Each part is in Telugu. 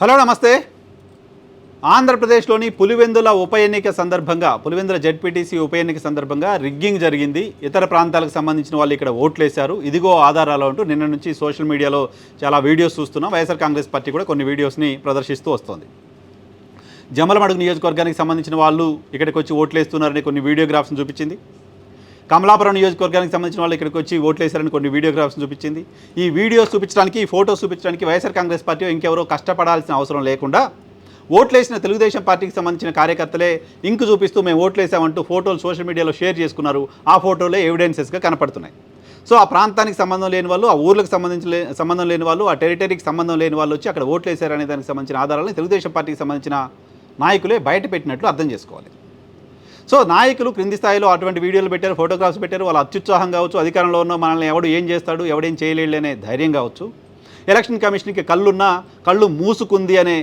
హలో నమస్తే. ఆంధ్రప్రదేశ్లోని పులివెందుల ఉప ఎన్నిక సందర్భంగా పులివెందుల జడ్పీటీసీ ఉప ఎన్నిక సందర్భంగా రిగ్గింగ్ జరిగింది. ఇతర ప్రాంతాలకు సంబంధించిన వాళ్ళు ఇక్కడ ఓట్లేశారు. ఇదిగో ఆధారాలు అంటూ నిన్న నుంచి సోషల్ మీడియాలో చాలా వీడియోస్ చూస్తున్నాం. వైఎస్ఆర్ కాంగ్రెస్ పార్టీ కూడా కొన్ని వీడియోస్ని ప్రదర్శిస్తూ వస్తోంది. జమలమడుగు నియోజకవర్గానికి సంబంధించిన వాళ్ళు ఇక్కడికి వచ్చి ఓట్లేస్తున్నారని కొన్ని వీడియోగ్రాఫ్స్ని చూపించింది. కమలాపురం నియోజకవర్గానికి సంబంధించిన వాళ్ళు ఇక్కడికి వచ్చి ఓట్లేశారని కొన్ని వీడియోగ్రాఫ్స్ చూపించింది. ఈ వీడియోస్ చూపించడానికి ఈ ఫోటోస్ చూపించడానికి వైఎస్ఆర్ కాంగ్రెస్ పార్టీ ఇంకెవరో కష్టపడాల్సిన అవసరం లేకుండా ఓట్లేసిన తెలుగుదేశం పార్టీకి సంబంధించిన కార్యకర్తలే ఇంకు చూపిస్తూ మేము ఓట్లేసామంటూ ఫోటోలు సోషల్ మీడియాలో షేర్ చేసుకున్నారు. ఆ ఫోటోలే ఎవిడెన్సెస్గా కనపడుతున్నాయి. సో ఆ ప్రాంతానికి సంబంధం లేని వాళ్ళు ఆ ఊర్లకు సంబంధించిన సంబంధం లేని వాళ్ళు ఆ టెరిటరీకి సంబంధం లేని వాళ్ళు వచ్చి అక్కడ ఓట్లేశారనే దానికి సంబంధించిన ఆధారాలను తెలుగుదేశం పార్టీకి సంబంధించిన నాయకులే బయట పెట్టినట్లు అర్థం చేసుకోవాలి. సో నాయకులు క్రింది స్థాయిలో అటువంటి వీడియోలు పెట్టారు ఫోటోగ్రాఫ్స్ పెట్టారు వాళ్ళు అత్యుత్సాహం కావచ్చు అధికారంలో ఉన్న మనల్ని ఎవడు ఏం చేస్తాడు ఎవడేం చేయలేడు అనే ధైర్యం కావచ్చు. ఎలక్షన్ కమిషన్కి కళ్ళున్నా కళ్ళు మూసుకుంది అనే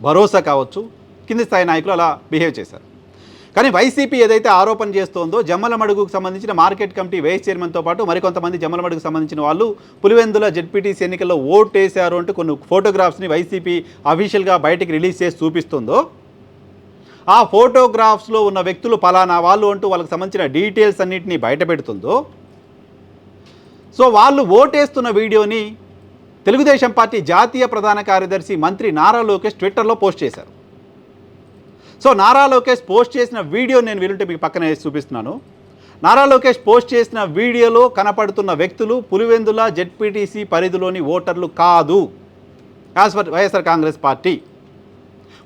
భరోసా కావచ్చు. కింది స్థాయి నాయకులు అలా బిహేవ్ చేశారు. కానీ వైసీపీ ఏదైతే ఆరోపణ చేస్తోందో జమ్మలమడుగుకు సంబంధించిన మార్కెట్ కమిటీ వైస్ చైర్మన్తో పాటు మరికొంతమంది జమ్మలమడుగుకు సంబంధించిన వాళ్ళు పులివెందుల జెడ్పీటీసీ ఎన్నికల్లో ఓటు వేశారు అంటూ కొన్ని ఫోటోగ్రాఫ్స్ని వైసీపీ అఫీషియల్గా బయటికి రిలీజ్ చేసి చూపిస్తుందో ఆ ఫోటోగ్రాఫ్స్లో ఉన్న వ్యక్తులు పలానా వాళ్ళు అంటూ వాళ్ళకి సంబంధించిన డీటెయిల్స్ అన్నింటినీ బయటపెడుతుందో సో వాళ్ళు ఓటేస్తున్న వీడియోని తెలుగుదేశం పార్టీ జాతీయ ప్రధాన కార్యదర్శి మంత్రి నారా లోకేష్ ట్విట్టర్లో పోస్ట్ చేశారు. సో నారా లోకేష్ పోస్ట్ చేసిన వీడియో నేను వీలుంటే మీకు పక్కన వేసి చూపిస్తున్నాను. నారా లోకేష్ పోస్ట్ చేసిన వీడియోలో కనపడుతున్న వ్యక్తులు పులివెందుల జెడ్పీటీసీ పరిధిలోని ఓటర్లు కాదు. As per YSR Congress party.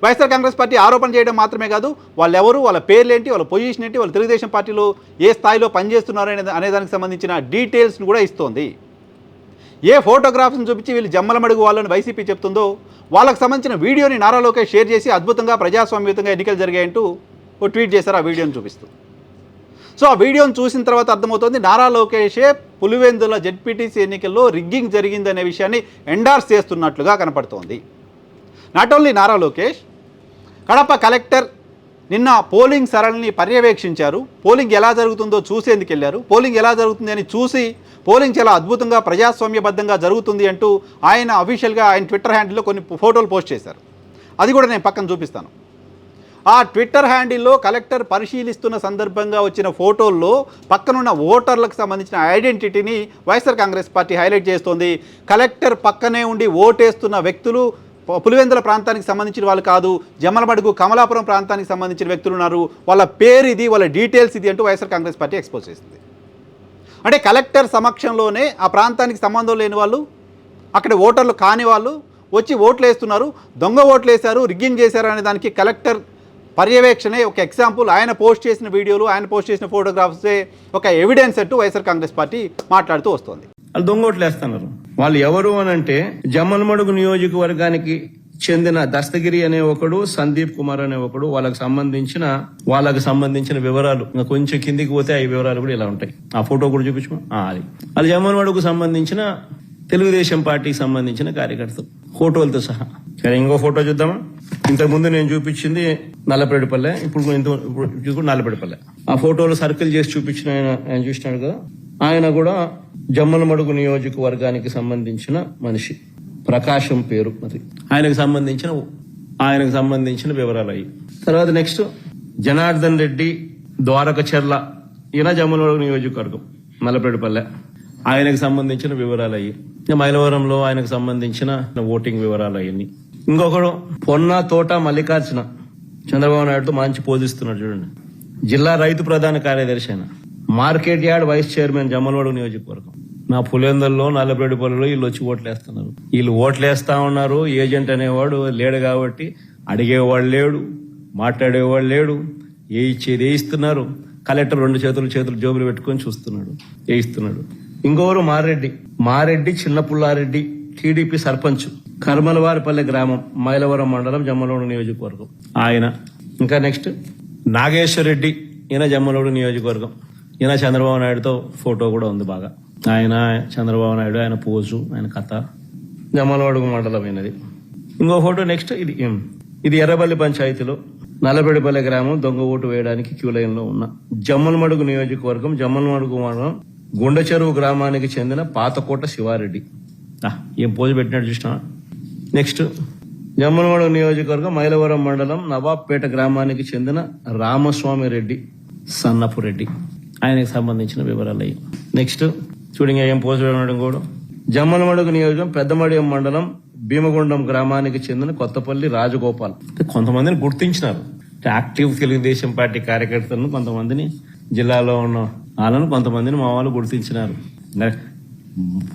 YSR Congress party ఆరోపణ చేయడం మాత్రమే కాదు వాళ్ళు ఎవరు వాళ్ళ పేర్లు ఏంటి వాళ్ళ పొజిషన్ ఏంటి వాళ్ళు తెలుగుదేశం పార్టీలో ఏ స్థాయిలో పనిచేస్తున్నారు అనే అనేదానికి సంబంధించిన డీటెయిల్స్ను కూడా ఇస్తోంది. ఏ ఫోటోగ్రాఫ్స్ని చూపించి వీళ్ళు జమ్మలమడుగు వాళ్ళని వైసీపీ చెప్తుందో వాళ్ళకి సంబంధించిన వీడియోని నారా లోకేష్ షేర్ చేసి అద్భుతంగా ప్రజాస్వామ్యతంగా ఎన్నికలు జరిగాయంటూ ఓ ట్వీట్ చేశారు ఆ వీడియోని చూపిస్తూ. సో ఆ వీడియోని చూసిన తర్వాత అర్థమవుతుంది నారా లోకేషే పులివెందుల జెడ్పీటీసీ ఎన్నికల్లో రిగ్గింగ్ జరిగిందనే విషయాన్ని ఎండార్స్ చేస్తున్నట్లుగా కనపడుతోంది. Not only Nara Lokesh Kadapa collector నిన్న పోలింగ్ సరళిని పర్యవేక్షించారు. పోలింగ్ ఎలా జరుగుతుందో చూసేందుకు వెళ్ళారు. పోలింగ్ ఎలా జరుగుతుంది అని చూసి పోలింగ్ చాలా అద్భుతంగా ప్రజాస్వామ్యబద్ధంగా జరుగుతుంది అంటూ ఆయన అఫీషియల్గా ఆయన ట్విట్టర్ హ్యాండిల్లో కొన్ని ఫోటోలు పోస్ట్ చేశారు. అది కూడా నేను పక్కన చూపిస్తాను. ఆ ట్విట్టర్ హ్యాండిల్లో కలెక్టర్ పరిశీలిస్తున్న సందర్భంగా వచ్చిన ఫోటోల్లో పక్కనున్న ఓటర్లకు సంబంధించిన ఐడెంటిటీని వైఎస్ఆర్ కాంగ్రెస్ పార్టీ హైలైట్ చేస్తోంది. కలెక్టర్ పక్కనే ఉండి ఓటేస్తున్న వ్యక్తులు పులివెందుల ప్రాంతానికి సంబంధించిన వాళ్ళు కాదు జమలబడుగు కమలాపురం ప్రాంతానికి సంబంధించిన వ్యక్తులు ఉన్నారు. వాళ్ళ పేరు ఇది వాళ్ళ డీటెయిల్స్ ఇది అంటూ వైఎస్ఆర్ కాంగ్రెస్ పార్టీ ఎక్స్పోజ్ చేసింది. అంటే కలెక్టర్ సమక్షంలోనే ఆ ప్రాంతానికి సంబంధం లేని వాళ్ళు అక్కడ ఓటర్లు కాని వాళ్ళు వచ్చి ఓట్లు వేస్తున్నారు దొంగ ఓట్లు వేశారు రిగ్గింగ్ చేశారు అనే దానికి కలెక్టర్ పర్యవేక్షణే ఒక ఎగ్జాంపుల్. ఆయన పోస్ట్ చేసిన వీడియోలు ఆయన పోస్ట్ చేసిన ఫోటోగ్రాఫ్సే ఒక ఎవిడెన్స్ అంటూ వైఎస్ఆర్ కాంగ్రెస్ పార్టీ మాట్లాడుతూ వస్తుంది. వాళ్ళు దొంగోట్లు వేస్తున్నారు వాళ్ళు ఎవరు అని అంటే జమ్మలమడుగు నియోజకవర్గానికి చెందిన దస్తగిరి అనే ఒకడు సందీప్ కుమార్ అనే ఒకడు వాళ్ళకి సంబంధించిన వాళ్ళకి సంబంధించిన వివరాలు. ఇంకా కొంచెం కిందికి పోతే ఆ వివరాలు కూడా ఇలా ఉంటాయి. ఆ ఫోటో కూడా చూపించు అది. అది జమ్మన్మడుగుకు సంబంధించిన తెలుగుదేశం పార్టీకి సంబంధించిన కార్యకర్తలు ఫోటోలతో సహా. సరే ఇంకో ఫోటో చూద్దామా? ఇంతకు ముందు నేను చూపించింది నల్లపేడుపల్లె ఇప్పుడు ఇంత ఇప్పుడు నల్లపేడుపల్లె. ఆ ఫోటోలు సర్కిల్ చేసి చూపించిన ఆయన చూసినాడు కదా? ఆయన కూడా జమ్మలమడుగు నియోజకవర్గానికి సంబంధించిన మనిషి. ప్రకాశం పేరు అది. ఆయనకు సంబంధించిన ఆయనకు సంబంధించిన వివరాలు అయ్యి. తర్వాత నెక్స్ట్ జనార్దన్ రెడ్డి ద్వారకచర్ల ఈయన జమ్మలమడుగు నియోజకవర్గం నల్లపరెడ్డిపల్లె ఆయనకు సంబంధించిన వివరాలు అయ్యి. మైలవరంలో ఆయనకు సంబంధించిన ఓటింగ్ వివరాలు అయ్యి ఇంకొకడు పొన్న తోట మల్లికార్జున. చంద్రబాబు నాయుడుతో మంచి పోజిస్తున్నాడు చూడండి. జిల్లా రైతు ప్రధాన కార్యదర్శి ఆయన. Market yard vice chairman Jammalavadu నియోజకవర్గం. నా పులేందల్లో నల్లబెడిపల్లిలో వీళ్ళు వచ్చి ఓట్లేస్తున్నారు. వీళ్ళు ఓట్లేస్తా ఉన్నారు. ఏజెంట్ అనేవాడు లేడు కాబట్టి అడిగేవాడు లేడు మాట్లాడేవాడు లేడు. ఏ ఇచ్చేది ఏ ఇస్తున్నారు? కలెక్టర్ రెండు చేతులు చేతులు జోబులు పెట్టుకొని చూస్తున్నాడు. ఏ ఇస్తున్నాడు? ఇంకొకరు మారెడ్డి. మారెడ్డి చిన్న పుల్లారెడ్డి టీడీపీ సర్పంచ్. కర్మలవారిపల్లె గ్రామం మైలవరం మండలం జమ్మలవాడు నియోజకవర్గం. ఆయన. ఇంకా నెక్స్ట్ నాగేశ్వర్ రెడ్డి ఈయన జమ్మలవాడు నియోజకవర్గం. ఈయన చంద్రబాబు నాయుడుతో ఫోటో కూడా ఉంది బాగా. ఆయన చంద్రబాబు నాయుడు ఆయన పోజు ఆయన కథ. జమ్మలవాడు మండలం అయినది ఇంకో ఫోటో నెక్స్ట్ ఇది. ఇది ఎర్రబల్లి పంచాయతీలో నల్లబెడిపల్లె గ్రామం దొంగ ఓటు వేయడానికి క్యూ లైన్లో ఉన్న జమ్మలమడుగు నియోజకవర్గం జమ్మలమడుగు మండలం గుండె చెరువు గ్రామానికి చెందిన పాతకోట శివారెడ్డి. ఏం పోజు పెట్టినట్టు చూసినా? నెక్స్ట్. జమ్మలమడుగు నియోజకవర్గం మైలవరం మండలం నవాబ్పేట గ్రామానికి చెందిన రామస్వామి రెడ్డి సన్నపు రెడ్డి ఆయనకు సంబంధించిన వివరాలు అయ్యి. నెక్స్ట్ చూడండి ఏం పోస్ట్ పెట్టడం కూడా. జమ్మలమడుగు నియోజకం పెద్దమడియం మండలం భీమగుండం గ్రామానికి చెందిన కొత్తపల్లి రాజగోపాల్. కొంతమందిని గుర్తించినారు. యాక్టివ్ తెలుగుదేశం పార్టీ కార్యకర్తలను కొంతమందిని జిల్లాలో ఉన్న వాళ్ళను కొంతమందిని మా వాళ్ళు గుర్తించినారు.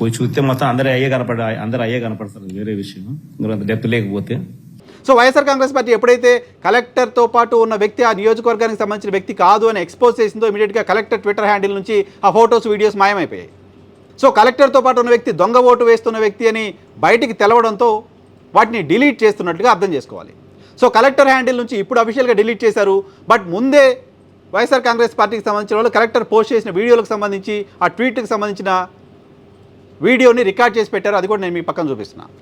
పోయి చూస్తే మొత్తం అందరూ అయ్యే కనపడ అందరూ అయ్యే కనపడతారు వేరే విషయం. డెప్త్ లేకపోతే. సో వైఎస్ఆర్ కాంగ్రెస్ పార్టీ ఎప్పుడైతే కలెక్టర్తో పాటు ఉన్న వ్యక్తి ఆ నియోజకవర్గానికి సంబంధించిన వ్యక్తి కాదు అని ఎక్స్పోజ్ చేసిందో ఇమీడియట్గా కలెక్టర్ ట్విట్టర్ హ్యాండిల్ నుంచి ఆ ఫొటోస్ వీడియోస్ మాయమైపోయాయి. సో కలెక్టర్తో పాటు ఉన్న వ్యక్తి దొంగ ఓటు వేస్తున్న వ్యక్తి అని బయటికి తెలవడంతో వాటిని డిలీట్ చేస్తున్నట్టుగా అర్థం చేసుకోవాలి. సో కలెక్టర్ హ్యాండిల్ నుంచి ఇప్పుడు అఫీషియల్గా డిలీట్ చేశారు. బట్ ముందే వైఎస్ఆర్ కాంగ్రెస్ పార్టీకి సంబంధించిన వాళ్ళు కలెక్టర్ పోస్ట్ చేసిన వీడియోలకు సంబంధించి ఆ ట్వీట్కి సంబంధించిన వీడియోని రికార్డ్ చేసి పెట్టారు. అది కూడా నేను మీ పక్కన చూపిస్తున్నాను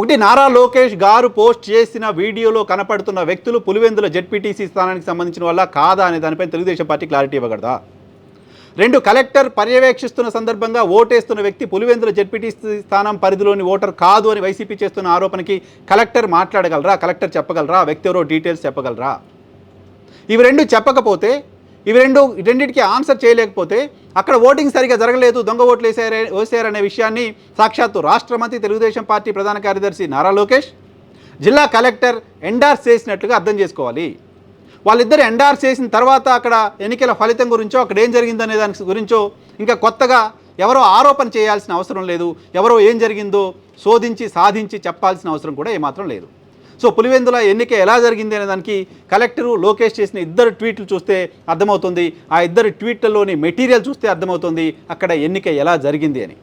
ఒకటి నారా లోకేష్ గారు పోస్ట్ చేసిన వీడియోలో కనపడుతున్న వ్యక్తులు పులివెందుల జెడ్పీటీసీ స్థానానికి సంబంధించిన వల్ల కాదా అనే దానిపై తెలుగుదేశం పార్టీ క్లారిటీ ఇవ్వగలదా? రెండు కలెక్టర్ పర్యవేక్షిస్తున్న సందర్భంగా ఓటేస్తున్న వ్యక్తి పులివెందుల జెడ్పీటీసీ స్థానం పరిధిలోని ఓటర్ కాదు అని వైసీపీ చేస్తున్న ఆరోపణకి కలెక్టర్ మాట్లాడగలరా? కలెక్టర్ చెప్పగలరా? వ్యక్తి ఎవరో డీటెయిల్స్ చెప్పగలరా? ఇవి రెండు చెప్పకపోతే ఇవి రెండు రెండింటికి ఆన్సర్ చేయలేకపోతే అక్కడ ఓటింగ్ సరిగా జరగలేదు దొంగ ఓట్లు వేసారే వేసారనే విషయాన్ని సాక్షాత్తు రాష్ట్ర మంత్రి తెలుగుదేశం పార్టీ ప్రధాన కార్యదర్శి నారా లోకేష్ జిల్లా కలెక్టర్ ఎండార్స్ చేసినట్లుగా అర్థం చేసుకోవాలి. వాళ్ళిద్దరు ఎండార్స్ చేసిన తర్వాత అక్కడ ఎన్నికల ఫలితం గురించో అక్కడ ఏం జరిగిందనే దాని గురించో ఇంకా కొత్తగా ఎవరో ఆరోపణ చేయాల్సిన అవసరం లేదు. ఎవరో ఏం జరిగిందో శోధించి సాధించి చెప్పాల్సిన అవసరం కూడా ఏమాత్రం లేదు. సో పులివెందుల ఎన్నిక ఎలా జరిగింది అనే దానికి కలెక్టరు లోకేష్ చేసిన ఇద్దరు ట్వీట్లు చూస్తే అర్థమవుతుంది. ఆ ఇద్దరు ట్వీట్లలోని మెటీరియల్ చూస్తే అర్థమవుతుంది అక్కడ ఎన్నిక ఎలా జరిగింది అని.